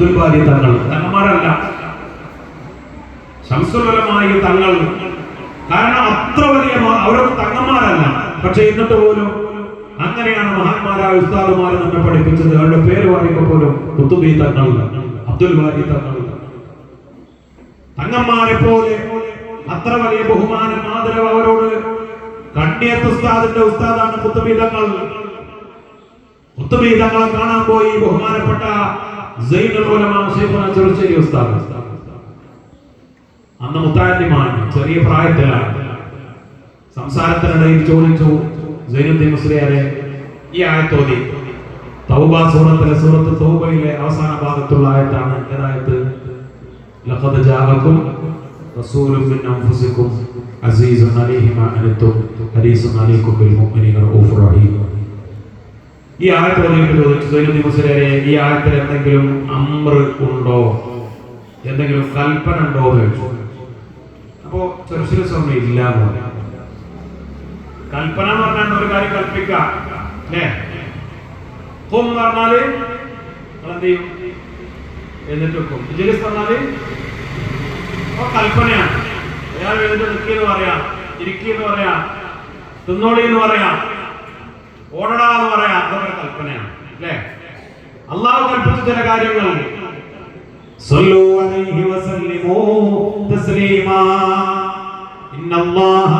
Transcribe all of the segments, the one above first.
അബ്ദുൽ ബാരി തങ്ങൾ തങ്ങന്മാരല്ല. ശംസുലമായി തങ്ങൾ. കാരണം അത്ര വലിയ അവരൊന്നും തങ്ങന്മാരല്ല. പക്ഷെ എന്നിട്ട് പോലും അങ്ങനെയാണ് മഹാന്മാരായ ഉസ്താദുമാരെ നമ്മെ പഠിപ്പിച്ചത്. അവരുടെ പേര് പറയുമ്പോൾ പോലും കുത്തുബി തങ്ങൾ അബ്ദുൽ ബാരി തങ്ങൾ. തങ്ങന്മാരെ പോലെ അത്ര വലിയ ബഹുമാനം ആദരവ് അവരോട് കണ്ണിയത്ത് ഉസ്താദിന്റെ ഉസ്താദാണ് കുത്തുബി തങ്ങൾ. കുത്തുബി തങ്ങളെ കാണാൻ പോയി ബഹുമാനപ്പെട്ട ചെറുശ്ശേരി ഉസ്താദ്. അന്ന് മുത്താലിമാൻ ചെറിയ പ്രായത്തിലാണ്. സംസാരത്തിനിടയിൽ ചോദിച്ചു സൈനുദ്ദീൻ മുസ്ലിയാരെ ഈ ആയത്തോതി തൗബ സൂറത്തിലെ സൂറത്ത് തൗബയിലെ അവസാന ഭാഗത്തുള്ള ആയത്താണ് ഏതായത്? ലഖദ് ജാഅക്കും റസൂലുൻ മിൻ അൻഫുസിക്കും അസീസുൻ അലൈഹി മാ അനതും ഹരീസുൻ അലൈക്കും ബിൽ മുഅ്മിനീന റഊഫുർ റഹീം. ഈ ഓതിയിട്ട് ചോദിച്ചു ഈ ആയത്തിൽ എന്തെങ്കിലും അമ്ര ഉണ്ടോ? എന്തെങ്കിലും കൽപ്പന ഉണ്ടോ എന്ന് ചോദിച്ചു. അപ്പോ ചെറുശ്ശേരി സ്വാമി ഇല്ല എന്ന് പറഞ്ഞു. കൽപ്പന എന്ന് പറഞ്ഞാൽ ഒരു കാര്യം കൽപ്പിക്കാം കും എന്ന് പറഞ്ഞാൽ എന്ത് ചെയ്യും? എന്നിട്ട് വെക്കും. ഇജിലിസ് പറഞ്ഞാൽ കൽപ്പനയാണ്. അയാൾ എഴുതി നിൽക്കിയെന്ന് പറയാം പറയാം തിന്നോളി എന്ന് പറയാം. ഓടടാ എന്ന് പറയാം അതൊക്കെ കൽപ്പനയാണ് അല്ലേ അള്ളാഹു കൽപ്പിച്ച ചില കാര്യങ്ങൾ صلوا عليه وسلموا تسليما إن الله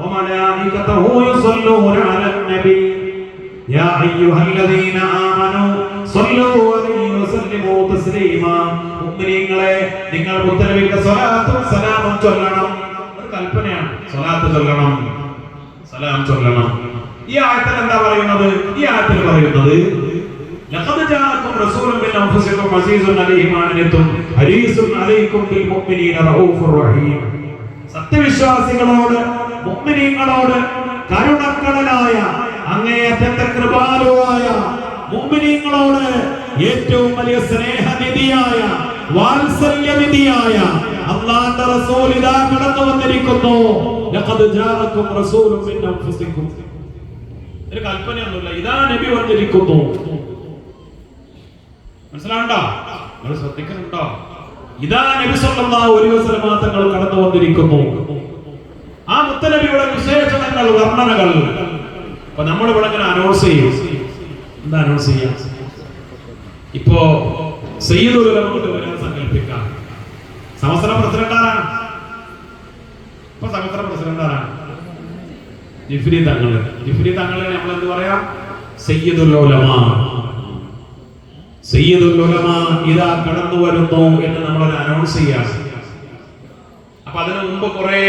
وملائكته يصلون على النبي يا أيها الذين آمنوا صلوا عليه وسلموا تسليما മുഅ്മിനീങ്ങളെ നിങ്ങൾ മുത്തനബിക്ക് സ്വലാത്തും സലാമും ചൊല്ലണം ഒരു കൽപ്പനയാണ് സ്വലാത്ത് ചൊല്ലണം സലാം ചൊല്ലണം ഈ ആയത്തിൽ എന്താ പറയുന്നത് ഈ ആയത്തിൽ പറയുന്നത് لقد جاءكم رسول من انفسكم عزيز عليه ما عنتم حريص عليكم بالمؤمنين رؤوف رحيم സത്യവിശ്വാസികളോട് മുഅ്മിനീങ്ങളോട് കരുണക്കടലായ അങ്ങേയറ്റത്തെ കൃപാലുവായ മുഅ്മിനീങ്ങളോട് ഏറ്റവും വലിയ സ്നേഹനിധിയായ വാത്സല്യനിധിയായ അള്ളാഹുവിന്റെ റസൂൽ ഇതാ കടന്നു വന്നിരിക്കുന്നു ലഖദ് ജാഅക്കും റസൂലുൻ മിൻ അൻഫുസിക്കും ഒരു കൽപ്പനയൊന്നുമില്ല. ഇതാ നബി വന്നിരിക്കുന്നു മനസ്സിലാണ്ടോ നിങ്ങൾ ശ്രദ്ധിക്കുന്നുണ്ടോ? ഇതാ നബി സല്ലല്ലാഹു അലൈഹി വസല്ലമ തങ്ങൾ കടന്നു വന്നിരിക്കുന്നു ആ മുത്തനബിയുടെ വിശേഷണങ്ങൾ വർണനകൾ. അപ്പൊ നമ്മൾ ഇവിടെ ഇങ്ങനെ അനൗൺസ് ചെയ്യും. എന്താ അനൗൺസ് ചെയ്യാ? ഇപ്പോ സയ്യിദുൽ കൊണ്ട് വരാൻ സങ്കല്പിക്കാം. സംസ്ഥാന പ്രസിഡന്റ് ആരാണ് ഇപ്പൊ സമസ്ത പ്രസിഡന്റ് ആരാണ് ജിഫ്രി തങ്ങൾ. ജിഫ്രി തങ്ങളെ നമ്മൾ എന്ത് പറയാം? സയ്യിദുൽ ഉലമ. ഇതാ കടന്നു വരുന്നു എന്ന് നമ്മൾ അനൗൺസ് ചെയ്യാം. അപ്പൊ അതിനു മുമ്പ് കുറെ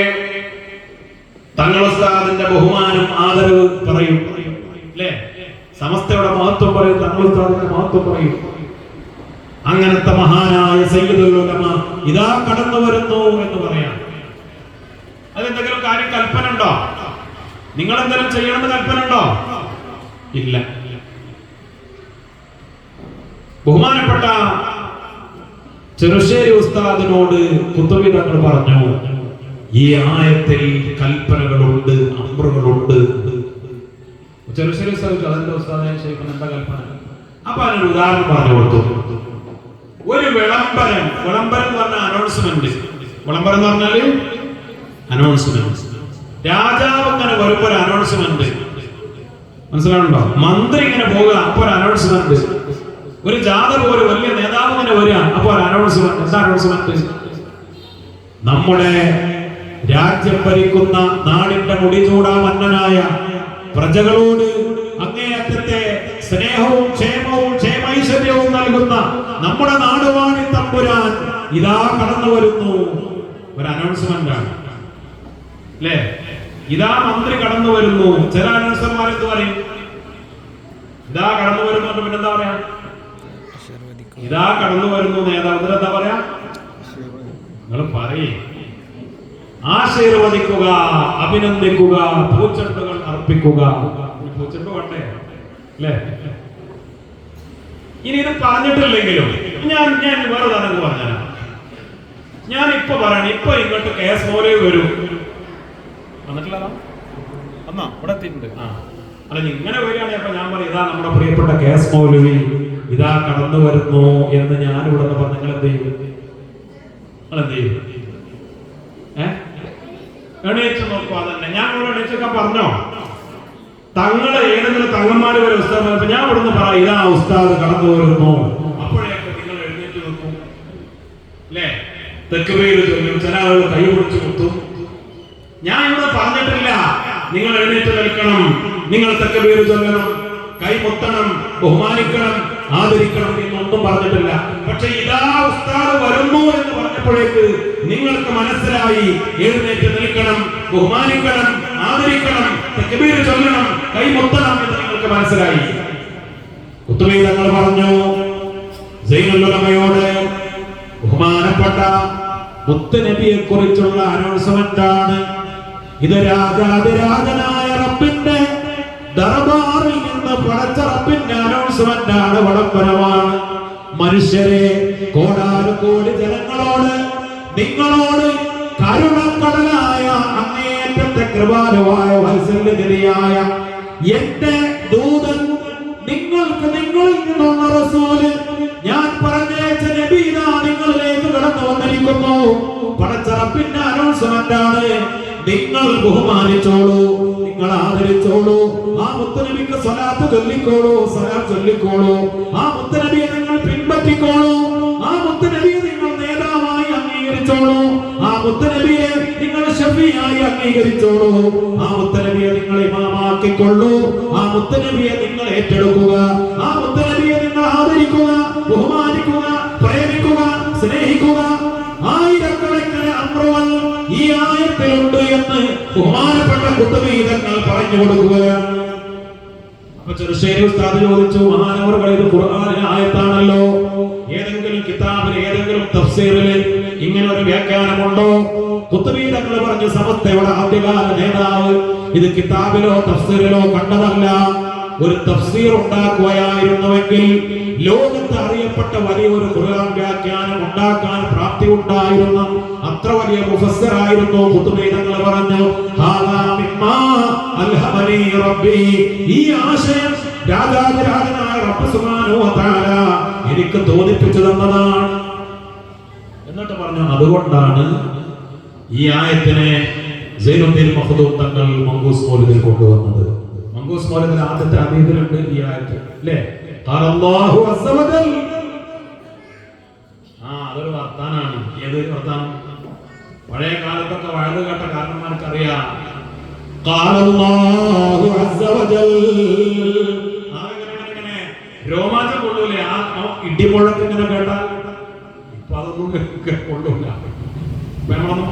തങ്ങളുസ്താദിന്റെ ബഹുമാനം ആദരവ് പറയും. അല്ലേ സമസ്തയുടെ മഹത്വം പറയും തങ്ങളുസ്താദിന്റെ മഹത്വം പറയും. അങ്ങനത്തെ മഹാനായ സയ്യിദുൽ ഉലമ ഇതാ കടന്നു വരുന്നു എന്ന് പറയാം. അതെന്തെങ്കിലും കാര്യം കൽപ്പന ഉണ്ടോ? നിങ്ങൾ എന്തെങ്കിലും ചെയ്യണമെന്ന് കൽപ്പന ഉണ്ടോ ഇല്ല. ബഹുമാനപ്പെട്ട ചെറുശ്ശേരി ഉസ്താദിനോട് കുത്തുവിതങ്ങൾ പറഞ്ഞു ഈ ആയത്തിൽ കൽപ്പനകളുണ്ട് അമ്രുകളുണ്ട്. ചെറുശ്ശേരി ഉസ്താദ് അതിന്റെ ഉസ്താദിനെ ഉസ്താദെ? എന്താ കൽപ്പന? അപ്പൊ അതിനൊരു ഉദാഹരണം പറഞ്ഞു കൊടുത്തു. ഒരു വിളംബരം വിളംബരം എന്ന് പറഞ്ഞ അനൗൺസ്മെന്റ് വിളംബരം എന്ന് പറഞ്ഞാൽ അനൗൺസ്മെന്റ് രാജാവ് ഇങ്ങനെ വരുമ്പോ ഒരു അനൗൺസ്മെന്റ് മനസ്സിലാവുണ്ടോ മന്ത്രി ഇങ്ങനെ പോവുക അപ്പൊ ഒരു അനൗൺസ്മെന്റ് ഒരു ജാഥ പോലെ വലിയ നേതാവ് ഇങ്ങനെ വരിക അപ്പൊ ഒരു അനൗൺസ്മെന്റ് എന്താ അനൗൺസ്മെന്റ് നമ്മുടെ രാജ്യം ഭരിക്കുന്ന നാടിന്റെ മുടി ചൂടാ മന്നനായ പ്രജകളോട് അങ്ങേയറ്റത്തെ സ്നേഹവും ക്ഷേമവും ക്ഷേമൈശ്വര്യവും നൽകുന്ന നമ്മുടെ നാടുവാണി തമ്പുരാൻ ഇതാ കടന്നു വരുന്നു ഒരു അനൗൺസ്മെന്റ് ആണ്. അല്ലേ? ഇതാ മന്ത്രി കടന്നു വരുന്നു. ചില അനൗൺസർമാർ എന്ത് പറയും? ഇതാ കടന്നു വരുന്നു പിന്നെന്താ പറയാ? ഇതാ കടന്നു വരുന്നു നേതാവ് എന്താ പറയാ? നിങ്ങൾ പറയേ. ആശീർവദിക്കുക അഭിനന്ദിക്കുക പൂച്ചെണ്ടുകൾ അർപ്പിക്കുക. പൂച്ചെണ്ട് വേണ്ടേ? അല്ലേ? ഇനി ഇത് പറഞ്ഞിട്ടില്ലെങ്കിലും ഞാൻ ഞാൻ വേറെ തന്നെ പറഞ്ഞാൽ ഞാൻ ഇപ്പൊ പറയണം ഇപ്പൊ ഇങ്ങോട്ട് കേസ് പോലെ വരും. വന്നിട്ടില്ലതാ എന്നാ ഇവിടെ എത്തിയിട്ടുണ്ട്. അല്ല ഇങ്ങനെ വരികയാണെങ്കിൽ അപ്പൊ ഞാൻ പറയും ഇതാ നമ്മുടെ പ്രിയപ്പെട്ട കേസ് മൗലവി ഇതാ കടന്നു വരുന്നു എന്ന് ഞാൻ ഇവിടെ നിന്ന് പറഞ്ഞു നിങ്ങൾ എന്ത് ചെയ്യും? നിങ്ങൾ എന്ത് ചെയ്യും? എണീച്ച് നോക്കുക അതന്നെ. ഞാൻ ഇവിടെ എണീച്ചൊക്കെ പറഞ്ഞോ? തങ്ങളെ ഏതെങ്കിലും തങ്ങന്മാര് വരെ ഉസ്താദ് ഞാൻ ഇവിടുന്ന് പറ ഇതാ ഉസ്താദ് കടന്നു വരുന്നു. അപ്പോഴേക്ക് നിങ്ങൾ എഴുന്നേറ്റ് നിൽക്കും. അല്ലേ? തെക്കുപേര് ചൊല്ലും ചില ആളുകൾ കൈ പിടിച്ചു കുത്തും. ഞാൻ ഇവിടെ പറഞ്ഞിട്ടില്ല. നിങ്ങൾ എഴുന്നേറ്റ് നിൽക്കണം. നിങ്ങൾ തെക്കുപേര് ചൊല്ലണം. കൈ മുത്തണം ബഹുമാനിക്കണം ആദരിക്കണം എന്നൊന്നും പറഞ്ഞിട്ടില്ല. പക്ഷെ ഇതാ ഉസ്താദ് വരുന്നു എന്ന് പറഞ്ഞപ്പോഴേക്ക് നിങ്ങൾക്ക് മനസ്സിലായി. എഴുന്നേറ്റ് നിൽക്കണം ബഹുമാനിക്കണം ആദരിക്കണം തെക്കുപേര് ചൊല്ലണം കൈ മുത്തണം എന്ന് നിങ്ങൾക്ക് മനസ്സിലായി. കുത്തുബി തങ്ങൾ പറഞ്ഞു സൈനുലമയോട് ബഹുമാനപ്പെട്ട മുത്തനബിയെ കുറിച്ചുള്ള അനൗൺസ്മെന്റ് ആണ് ഇത് രാജാതിരാജനായ റബ്ബിന്റെ ദർബാറിൽ നിന്ന് പടച്ച റബ്ബിന്റെ അനൗൺസ്മെന്റ് ആണ് വടംവരമാണ്. മനുഷ്യരെ കോടാനുകോടി ജനങ്ങളോട് നിങ്ങളോട് കരുണക്കടലായ അങ്ങേയറ്റത്തെ കൃപാലുവായ വത്സല്യതിരിയായ എന്റെ ദൂതൻ നിങ്ങൾക്ക് നിങ്ങളിൽ നിന്നുള്ള റസൂൽ ഞാൻ പറഞ്ഞയച്ച നബീന നിങ്ങളിലേക്ക് കടന്നു വന്നിരിക്കുന്നു. പടച്ചറപ്പിന്റെ അനൗൺസ്മെന്റ് ആണ് നിങ്ങൾ ബഹുമാനിച്ചോളൂ നിങ്ങൾ ആദരിച്ചോളൂ ആ മുത്തനബിക്ക് സ്വലാത്ത് ചൊല്ലിക്കോളൂ സ്വലാത്ത് ചൊല്ലിക്കോളൂ ആ മുത്തനബിയെ നിങ്ങൾ പിൻപറ്റിക്കോളൂ ആ മുത്തനബിയെ നിങ്ങൾ നേതാവായി അംഗീകരിച്ചോളൂ ആ മുത്തനബിയെ നിങ്ങൾ ഷഫിയായി അംഗീകരിച്ചോളൂ ആ മുത്തനബിയെ നിങ്ങൾ ഇമാമാക്കിക്കൊള്ളൂ ആ മുത്തനബിയെ നിങ്ങൾ ഏറ്റെടുക്കുക ആ മുത്തനബിയെ നിങ്ങൾ ആദരിക്കുക ബഹുമാനിക്കുക പ്രേമിക്കുക സ്നേഹിക്കുക ആയത്തിലുണ്ട് എന്ന് ബഹുമാനപ്പെട്ട കുത്തുബീതങ്ങൾ പറഞ്ഞു കൊടുക്കുകയാണ് അപ്പൊ ചെറുശ്ശേരി ഉസ്താദ് ചോദിച്ചു മഹാനവറുകൾ ഇത് ഖുർആനിലെ ആയത്താണല്ലോ? ഏതെങ്കിലും കിതാബിൽ ഏതെങ്കിലും തഫ്സീറിൽ ഇങ്ങനെ ഒരു വ്യാഖ്യാനമുണ്ടോ? കുത്തുബീതങ്ങൾ പറഞ്ഞു സമസ്തയുടെ ആദ്യകാല നേതാവ് ഇത് കിതാബിലോ തഫ്സീറിലോ കണ്ടതല്ല. ഒരു തഫ്സീർ ഉണ്ടാക്കുകയായിരുന്നുവെങ്കിൽ ലോകത്ത് അറിയപ്പെട്ട വലിയൊരു ഖുർആൻ വ്യാഖ്യാനം ഉണ്ടാക്കാൻ പ്രാപ്തി ഉണ്ടായിരുന്ന അത്ര വലിയ മുഫസ്സിറായിരുന്നു കുത്തുബീതങ്ങൾ പറഞ്ഞു ഈ ആശയം രാജാതിരാജനായ എനിക്ക് തോന്നിപ്പിച്ചു തന്നതാണ് എന്നിട്ട് പറഞ്ഞു അതുകൊണ്ടാണ് ഈ ആയത്തിനെ സൈനുദ്ദീൻ മഖ്ദൂം തങ്ങൾ മങ്കൂസ് മൗലിദിൽ കൊണ്ടുവന്നത്. മങ്കൂസ് മോലത്തിൽ ആദ്യത്തെ അതീതിലുണ്ട് ഈ ആയത്ത് അല്ലേ? അള്ളാഹു അസമതൽ ആ അതൊരു വർത്താനാണ്. ഏത് വർത്താനം? പഴയ കാലത്തൊക്കെ വഴുത് കേട്ട കാരണന്മാർക്ക് അറിയാം രോമാഞ്ചം കൊള്ളൂലേ? ആ ഇടിമുഴക്കിങ്ങനെ കേട്ടാൽ? ഇപ്പൊ അതൊന്നും കൊള്ളൂല. നമ്മളൊന്നും